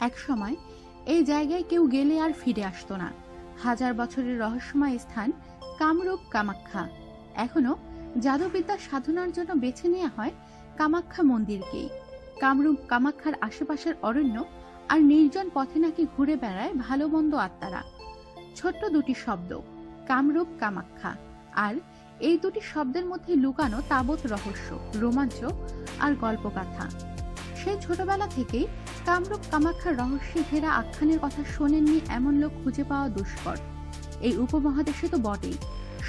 এক সময় এই জায়গায় কেউ গেলে আর ফিরে আসতো না। হাজার বছরের রহস্যময় স্থান কামরূপ কামাখ্যা। এখনও জাদুবিদ্যা সাধনার জন্য বেছে নেওয়া হয় কামাখ্যা মন্দিরকেই। কামরূপ কামাখ্যার আশেপাশের অরণ্য আর নির্জন পথে নাকি ঘুরে বেড়ায় ভালো মন্দ আত্মারা। ছোট্ট দুটি শব্দ, কামরূপ কামাখ্যা। আর এই দুটি শব্দের মধ্যে লুকানো তাবৎ রহস্য, রোমাঞ্চ আর গল্পকাথা। সেই ছোটবেলা থেকেই কামরূপ কামাখ্যার রহস্যে ঘেরা আখ্যানের কথা শোনেননি এমন লোক খুঁজে পাওয়া দুষ্কর। এই উপমহাদেশে তো বটেই।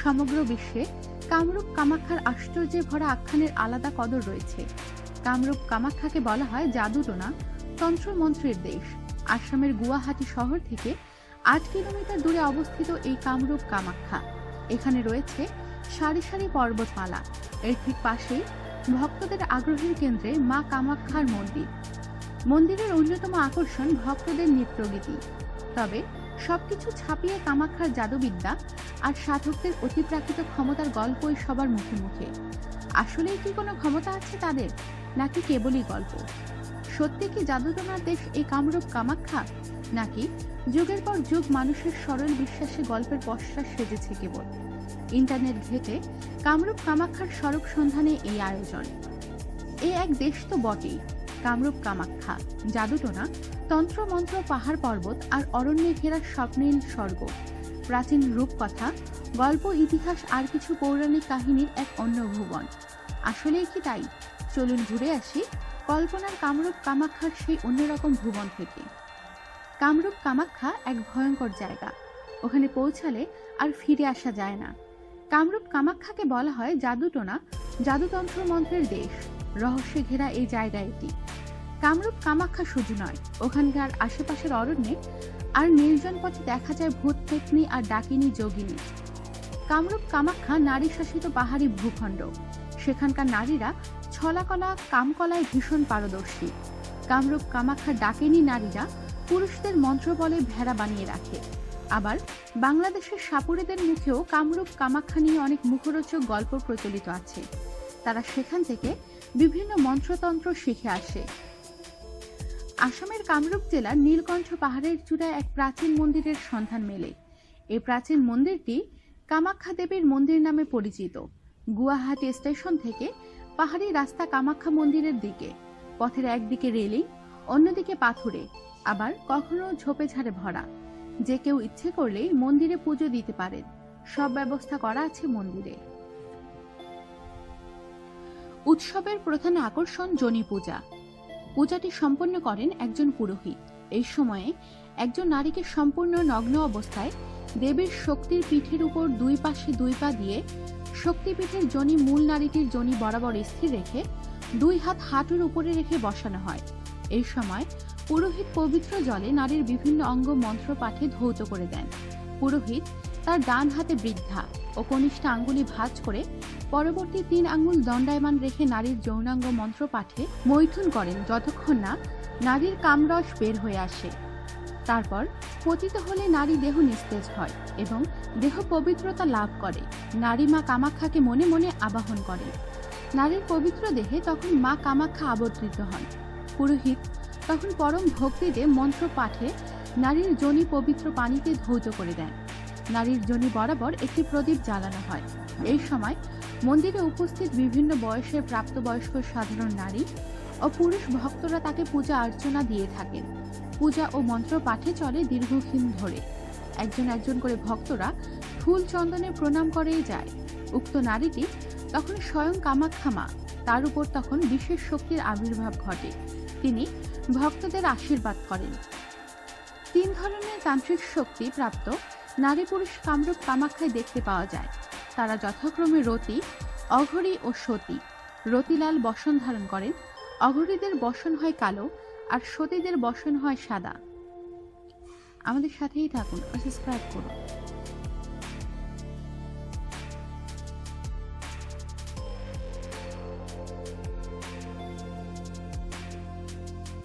সমগ্র বিশ্বে কামরূপ কামাখ্যার আশ্চর্যে ভরা আখ্যানের আলাদা কদর রয়েছে। কামরূপ কামাখ্যাকে বলা হয় জাদুটোনা, তন্ত্রমন্ত্রের দেশ। আসামের গুয়াহাটি শহর থেকে আট কিলোমিটার দূরে অবস্থিত এই কামরূপ কামাখ্যা এখানে রয়েছে সারি সারি পর্বতমালা। এর ঠিক পাশেই ভক্তদের আগ্রহের কেন্দ্রে মা কামাখ্যার মন্দির। মন্দিরের অন্যতম আকর্ষণ ভক্তদের নৃত্যগীতি। তবে সবকিছু ছাপিয়ে কামাখ্যার জাদুবিদ্যা আর সাধকদের অতিপ্রাকৃত ক্ষমতার গল্পই সবার মুখে মুখে। আসলেই কি কোনো ক্ষমতা আছে তাদের? নাকি কেবলই গল্প? সত্যি কি জাদুটনার দেশ এই কামরূপ কামাখ্যা? নাকি যুগের পর যুগ মানুষের সরল বিশ্বাসে গল্পের পশ্চাৎ সেজেছে কেবল? ইন্টারনেট ঘেটে কামরূপ কামাখ্যার সড়ক সন্ধানে এই আয়োজন। এ এক দেশ তো বটেই। কামরূপ কামাখ্যা জাদুটোনা তন্ত্রমন্ত্র পাহাড় পর্বত আর অরণ্যে ঘেরা স্বপ্নীল স্বর্গ। প্রাচীন রূপকথা, গল্প, ইতিহাস আর কিছু পৌরাণিক কাহিনীর এক অন্য ভুবন। আসলেই কি তাই? চলুন ঘুরে আসি কল্পনার কামরূপ কামাখ্যার সেই অন্যরকম ভুবন থেকে। কামরূপ কামাখ্যা এক ভয়ঙ্কর জায়গা। ওখানে পৌঁছালে আর ফিরে আসা যায় না। কামরূপ কামাখ্যাকে বলা হয় জাদুটোনা জাদুতন্ত্র মন্ত্রের দেশ। রহস্যে ঘেরা এই জায়গা এটি কামরূপ কামাখ্যা শুধু নয়, ওখানকার আশেপাশের অরণ্যে আর নির্জন পথে দেখা যায় ভূত, পেতনি আর ডাকিনী যোগিনী। কামরূপ কামাখ্যা নারী শাসিত পাহাড়ি ভূখণ্ড। সেখানকার নারীরা ছলাকলা, কামকলায় ভীষণ পারদর্শী। কামরূপ কামাখ্যার ডাকিনী নারীরা পুরুষদের মন্ত্র বলে ভেড়া বানিয়ে রাখে। আবার বাংলাদেশের সাপুরেদের মুখেও কামরূপ কামাখ্যা নিয়ে অনেক মুখরোচক গল্প প্রচলিত আছে। তারা সেখান থেকে বিভিন্ন মন্ত্রতন্ত্র শিখে আসে। আসামের কামরূপ জেলার নীলকণ্ঠ পাহাড়ের চূড়ায় এক প্রাচীন মন্দিরের সন্ধান মেলে। এই প্রাচীন মন্দিরটি কামাখ্যা দেবীর মন্দির নামে পরিচিত। গুয়াহাটি স্টেশন থেকে পাহাড়ি রাস্তা কামাখ্যা মন্দিরের দিকে, পথের একদিকে রেলিং, অন্যদিকে পাথুরে, আবার কখনো ঝোপে ঝাড়ে ভরা। যে কেউ ইচ্ছে করলেই মন্দিরে পুজো দিতে পারেন। সব ব্যবস্থা করা আছে মন্দিরে। উৎসবের প্রধান আকর্ষণ জনি পূজা। পূজাটি সম্পন্ন করেন একজন পুরোহিত। এই সময়ে একজন নারীকে সম্পূর্ণ নগ্ন অবস্থায় দেবীর শক্তির পিঠের উপর দুই পাশে দুই পা দিয়ে শক্তিপীঠের জনি মূল নারীটির জনি বরাবর স্থির রেখে দুই হাত হাঁটুর উপরে রেখে বসানো হয়। এই সময় পুরোহিত পবিত্র জলে নারীর বিভিন্ন অঙ্গ মন্ত্র পাঠে ধৌত করে দেন। পুরোহিত তার ডান হাতে বৃদ্ধা ও কনিষ্ঠ আঙ্গুলি ভাঁজ করে পরবর্তী তিন আঙ্গুল দণ্ডায়মান রেখে নারীর যৌনাঙ্গ মন্ত্র পাঠে মৈথুন করেন যতক্ষণ না নারীর কামরস বের হয়ে আসে। তারপর পতিত হলে নারী দেহ নিস্তেজ হয় এবং দেহ পবিত্রতা লাভ করে। নারী মা কামাখ্যাকে মনে মনে আবাহন করে নারীর পবিত্র দেহে তখন মা কামাখ্যা আবদ্ধৃত হন। পুরোহিত তখন পরম ভক্তিতে মন্ত্র পাঠে নারীর জনি পবিত্র পানিতে ধৌত করে দেন। নারীর জনি বরাবর একটি প্রদীপ জ্বালানো হয়। এই সময় মন্দিরে উপস্থিত বিভিন্ন বয়সের প্রাপ্তবয়স্ক সাধারণ নারী ও পুরুষ ভক্তরা তাকে পূজা অর্চনা দিয়ে থাকেন। পূজা ও মন্ত্র পাঠে চলে দীর্ঘক্ষণ ধরে। একজন একজন করে ভক্তরা ফুল চন্দনে প্রণাম করেই যায়। উক্ত নারীটি তখন স্বয়ং কামাখ্যা মা তার উপর তখন বিশেষ শক্তির আবির্ভাব ঘটে। তিনি ভক্তদের আশীর্বাদ করেন। তিন ধরনের তান্ত্রিক শক্তি প্রাপ্ত নারী পুরুষ কামরূপ কামাখ্যায় দেখতে পাওয়া যায়। তারা যথাক্রমে রতি, অঘরী ও সতী। রতিলাল বসন ধারণ করেন। অঘরীদের বসন হয় কালো আর সতীদের বসন হয় সাদা। আমাদের সাথেই থাকুন সাবস্ক্রাইব করুন।